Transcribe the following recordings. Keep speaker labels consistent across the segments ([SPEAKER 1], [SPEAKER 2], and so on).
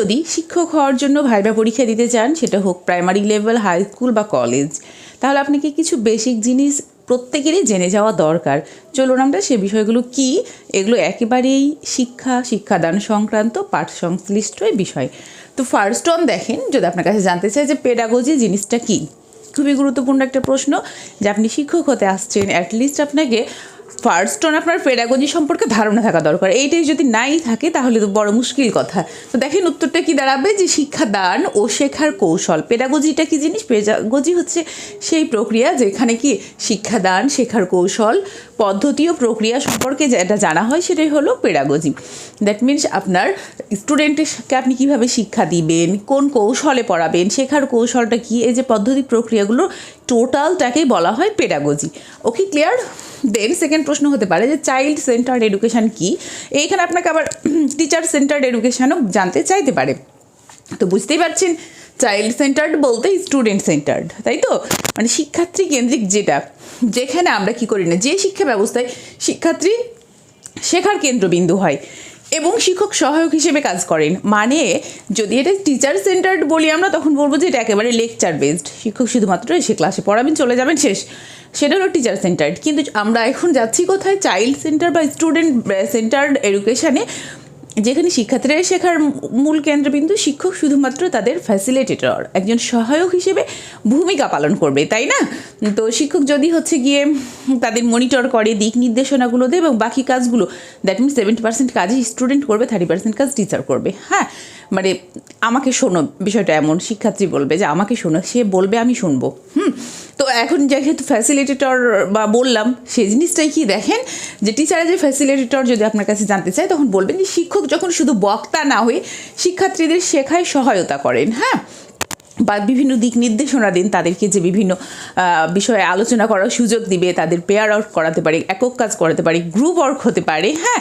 [SPEAKER 1] যদি শিক্ষক হওয়ার জন্য ভাইবা পরীক্ষা দিতে চান, সেটা হোক প্রাইমারি লেভেল হাই স্কুল বা কলেজ তাহলে আপনাকে কিছু বেসিক জিনিস প্রত্যেকেরই জেনে যাওয়া দরকার। চলুন আমরা সে বিষয়গুলো কি? এগুলো একেবারেই শিক্ষা, শিক্ষাদান সংক্রান্ত পাঠ সংশ্লিষ্ট বিষয়। তো ফার্স্ট অন দেখেন, যদি আপনার কাছে জানতে চাই যে পেডাগোজি জিনিসটা কি, খুবই গুরুত্বপূর্ণ একটা প্রশ্ন যে আপনি শিক্ষক হতে আসছেন অ্যাটলিস্ট আপনাকে ফার্স্ট অন আপনার পেডাগজি সম্পর্কে ধারণা থাকা দরকার। এইটাই যদি নাই থাকে, তাহলে তো বড় মুশকিল কথা। তো দেখেন, উত্তরটা কি দাঁড়াবে? যে শিক্ষাদান ও শেখার কৌশল। পেডাগজিটা কি জিনিস? পেডাগজি হচ্ছে সেই প্রক্রিয়া যেখানে কি শিক্ষাদান, শেখার কৌশল পদ্ধতি ও প্রক্রিয়া সম্পর্কে যেটা জানা হয় সেটাই হলো পেডাগোজি দ্যাট মিনস আপনার স্টুডেন্টকে আপনি কীভাবে শিক্ষা দিবেন, কোন কৌশলে পড়াবেন, শেখার কৌশলটা কি, এই যে পদ্ধতি প্রক্রিয়াগুলো টোটালটাকেই বলা হয় pedagogy okay clear then second প্রশ্ন হতে পারে যে চাইল্ড সেন্টার্ড এডুকেশন কি? এইখানে আপনাকে আবার টিচার সেন্টার্ড এডুকেশানও জানতে চাইতে পারে। তো বুঝতেই পারছেন? চাইল্ড সেন্টার্ড বলতে স্টুডেন্ট সেন্টার্ড তাই তো? মানে শিক্ষার্থী কেন্দ্রিক যেটা, যেখানে আমরা কি করি না, যে শিক্ষা ব্যবস্থায় শিক্ষার্থী শেখার কেন্দ্রবিন্দু হয় এবং শিক্ষক সহায়ক হিসেবে কাজ করেন। মানে যদি এটা টিচার সেন্টার্ড বলি আমরা, তখন বলব যে এটা একেবারে লেকচার বেসড শিক্ষক শুধুমাত্র সে ক্লাসে পড়াবেন, চলে যাবেন, শেষ। সেটা হলো টিচার সেন্টার্ড কিন্তু আমরা এখন যাচ্ছি কোথায়? চাইল্ড সেন্টার বা স্টুডেন্ট সেন্টার্ড এডুকেশানে যেখানে শিক্ষার্থীরা শেখার মূল কেন্দ্রবিন্দু শিক্ষক শুধুমাত্র তাদের ফ্যাসিলিটেটর একজন সহায়ক হিসেবে ভূমিকা পালন করবে, তাই না? তো শিক্ষক যদি হচ্ছে গিয়ে তাদের মনিটর করে, দিক নির্দেশনাগুলো দেয় এবং বাকি কাজগুলো দ্যাট মিনস সেভেন্টি পার্সেন্ট কাজই স্টুডেন্ট করবে থার্টি পার্সেন্ট কাজ টিচার করবে হ্যাঁ? মানে আমাকে শোনো, বিষয়টা এমন, শিক্ষার্থী বলবে যে আমাকে শোনো, সে বলবে আমি শুনব, হুম? তো এখন যেহেতু ফ্যাসিলিটেটর বা বললাম, সেই জিনিসটাই কি দেখেন, যে টিচার যে ফ্যাসিলিটেটর যদি আপনার কাছে জানতে চায়, তখন বলবেন যে শিক্ষক যখন শুধু বক্তা না হয়ে শিক্ষার্থীদের শেখায় সহায়তা করেন হ্যাঁ? বা বিভিন্ন দিক নির্দেশনা দিন, তাদেরকে যে বিভিন্ন বিষয়ে আলোচনা করার সুযোগ দিবে, তাদের পেয়ার আউট করাতে পারে, একক কাজ করাতে পারে গ্রুপ ওয়ার্ক হতে পারে হ্যাঁ?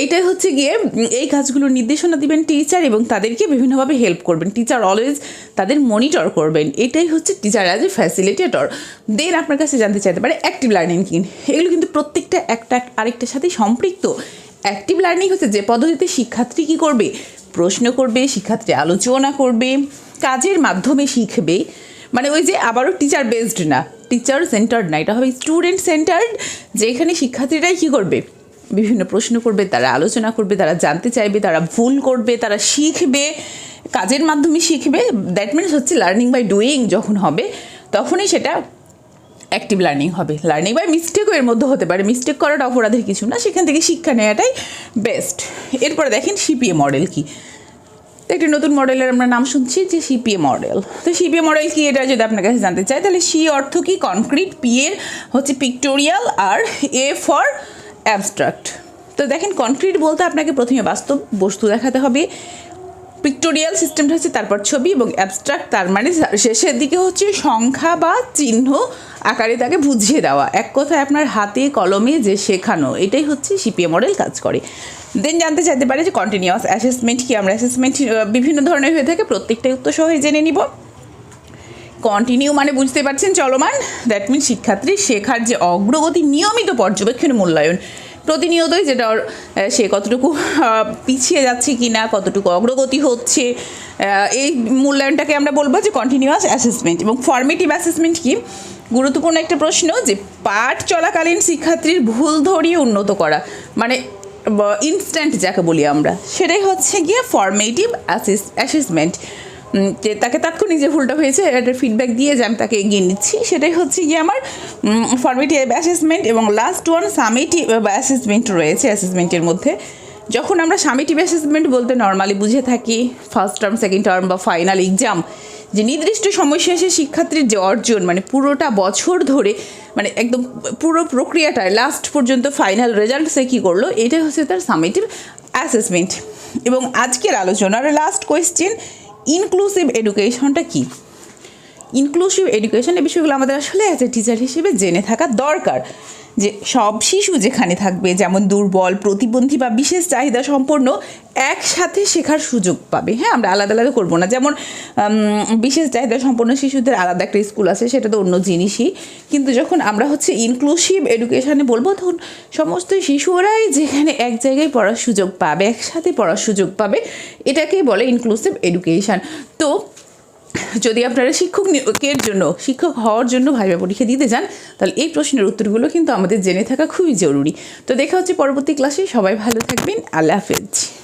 [SPEAKER 1] এইটাই হচ্ছে গিয়ে এই কাজগুলো নির্দেশনা দিবেন টিচার এবং তাদেরকে বিভিন্নভাবে হেল্প করবেন। টিচার অলওয়েজ তাদের মনিটর করবেন। এটাই হচ্ছে teacher as a facilitator then আপনার কাছে জানতে চাইতে পারে অ্যাক্টিভ লার্নিং কি? এগুলো কিন্তু প্রত্যেকটা একটা আরেকটার সাথে সম্পৃক্ত। অ্যাক্টিভ লার্নিং হচ্ছে যে পদ্ধতিতে শিক্ষার্থী কী করবে? প্রশ্ন করবে, শিক্ষার্থী আলোচনা করবে। কাজের মাধ্যমে শিখবে। মানে ওই যে আবারও টিচার বেসড না টিচার সেন্টার্ড না, এটা হবে স্টুডেন্ট সেন্টার্ড যেখানে শিক্ষার্থীরাই কী করবে? বিভিন্ন প্রশ্ন করবে, তারা আলোচনা করবে, তারা জানতে চাইবে, তারা ভুল করবে, তারা শিখবে, কাজের মাধ্যমে শিখবে। দ্যাট মিনস হচ্ছে লার্নিং বাই ডুইং যখন হবে, তখনই সেটা অ্যাক্টিভ লার্নিং হবে। লার্নিং বাই মিস্টেকও এর মধ্যে হতে পারে। মিস্টেক করাটা অপরাধের কিছু না, সেখান থেকে শিক্ষা নেওয়াটাই বেস্ট এরপরে দেখেন সিপিএ মডেল কি। একটি নতুন মডেলের আমরা নাম শুনছি যে সিপিএ মডেল। তো সিপিএ মডেল কি এটা যদি আপনার কাছে জানতে চাই, তাহলে সি অর্থ কি? কনক্রিট পি এর হচ্ছে পিক্টোরিয়াল আর এ ফর অ্যাবস্ট্রাক্ট তো দেখেন কনক্রিট বলতে আপনাকে প্রথমে বাস্তব বস্তু দেখাতে হবে। পিক্টোরিয়াল সিস্টেমটা হচ্ছে তারপর ছবি এবং অ্যাবস্ট্রাক্ট তার মানে শেষের দিকে হচ্ছে সংখ্যা বা চিহ্ন আকারে তাকে বুঝিয়ে দেওয়া। এক কথায় আপনার হাতে, কলমে যে শেখানো, এটাই হচ্ছে সিপিএ মডেল কাজ করে। দেন জানতে চাইতে পারে যে কন্টিনিউয়াস অ্যাসেসমেন্ট কি? আমরা অ্যাসেসমেন্ট বিভিন্ন ধরনের হয়ে থাকে, প্রত্যেকটাই উত্তর সহই জেনে নিব। কন্টিনিউ মানে বুঝতে পারছেন চলমান। দ্যাট মিন শিক্ষার্থী শেখার যে অগ্রগতি, নিয়মিত পর্যবেক্ষণ, মূল্যায়ন প্রতিনিয়তই যেটা সে কতটুকু পিছিয়ে যাচ্ছে কি না কতটুকু অগ্রগতি হচ্ছে এই মূল্যায়নটাকে আমরা বলব যে কন্টিনিউয়াস অ্যাসেসমেন্ট এবং ফর্মেটিভ অ্যাসেসমেন্ট কি? গুরুত্বপূর্ণ একটা প্রশ্ন যে পাঠ চলাকালীন শিক্ষার্থীর ভুল ধরিয়ে উন্নত করা মানে ইনস্ট্যান্ট যাকে বলি আমরা, সেটাই হচ্ছে গিয়ে ফর্মেটিভ অ্যাসেসমেন্ট যে তাকে তাৎক্ষণিক যে ভুলটা হয়েছে একটা ফিডব্যাক দিয়ে যে আমি তাকে এগিয়ে নিচ্ছি, সেটাই হচ্ছে গিয়ে আমার ফর্মেটিভ অ্যাসেসমেন্ট এবং লাস্ট ওয়ান সামেটিভ অ্যাসেসমেন্ট রয়েছে অ্যাসেসমেন্টের মধ্যে। যখন আমরা সামেটিভ অ্যাসেসমেন্ট বলতে নর্মালি বুঝে থাকি ফার্স্ট টার্ম সেকেন্ড টার্ম বা ফাইনাল এক্সাম যে নির্দিষ্ট সময় শেষে শিক্ষার্থীর যে অর্জন মানে পুরোটা বছর ধরে মানে একদম পুরো প্রক্রিয়াটায় লাস্ট পর্যন্ত ফাইনাল রেজাল্ট সে কী করল, এটাই হচ্ছে তার সামেটিভ অ্যাসেসমেন্ট এবং আজকের আলোচনার লাস্ট কোয়েশ্চেন ইনক্লুসিভ এডুকেশনটা কী? ইনক্লুসিভ এডুকেশন এই বিষয়গুলো আমাদের আসলে অ্যাজ এ টিচার হিসেবে জেনে থাকা দরকার। যে সব শিশু যেখানে থাকবে, যেমন দুর্বল, প্রতিবন্ধী বা বিশেষ চাহিদা সম্পন্ন, একসাথে শেখার সুযোগ পাবে। হ্যাঁ আমরা আলাদা আলাদা করব না। যেমন বিশেষ চাহিদা সম্পন্ন শিশুদের আলাদা একটা স্কুল আছে, সেটা তো অন্য জিনিসই। কিন্তু যখন আমরা হচ্ছে ইনক্লুসিভ এডুকেশনে বলব, তখন সমস্ত শিশুরাই যেখানে এক জায়গায় পড়ার সুযোগ পাবে, একসাথে পড়ার সুযোগ পাবে, এটাকেই বলে ইনক্লুসিভ এডুকেশন তো যদি আপনারা শিক্ষক নিয়োগের জন্য, শিক্ষক হওয়ার জন্য ভাইবা পরীক্ষা দিতে যান, তাহলে এই প্রশ্নের উত্তরগুলো কিন্তু আমাদের জেনে থাকা খুবই জরুরি। তো দেখা হচ্ছে পরবর্তী ক্লাসে সবাই ভালো থাকবেন। আল্লাহ হাফেজ।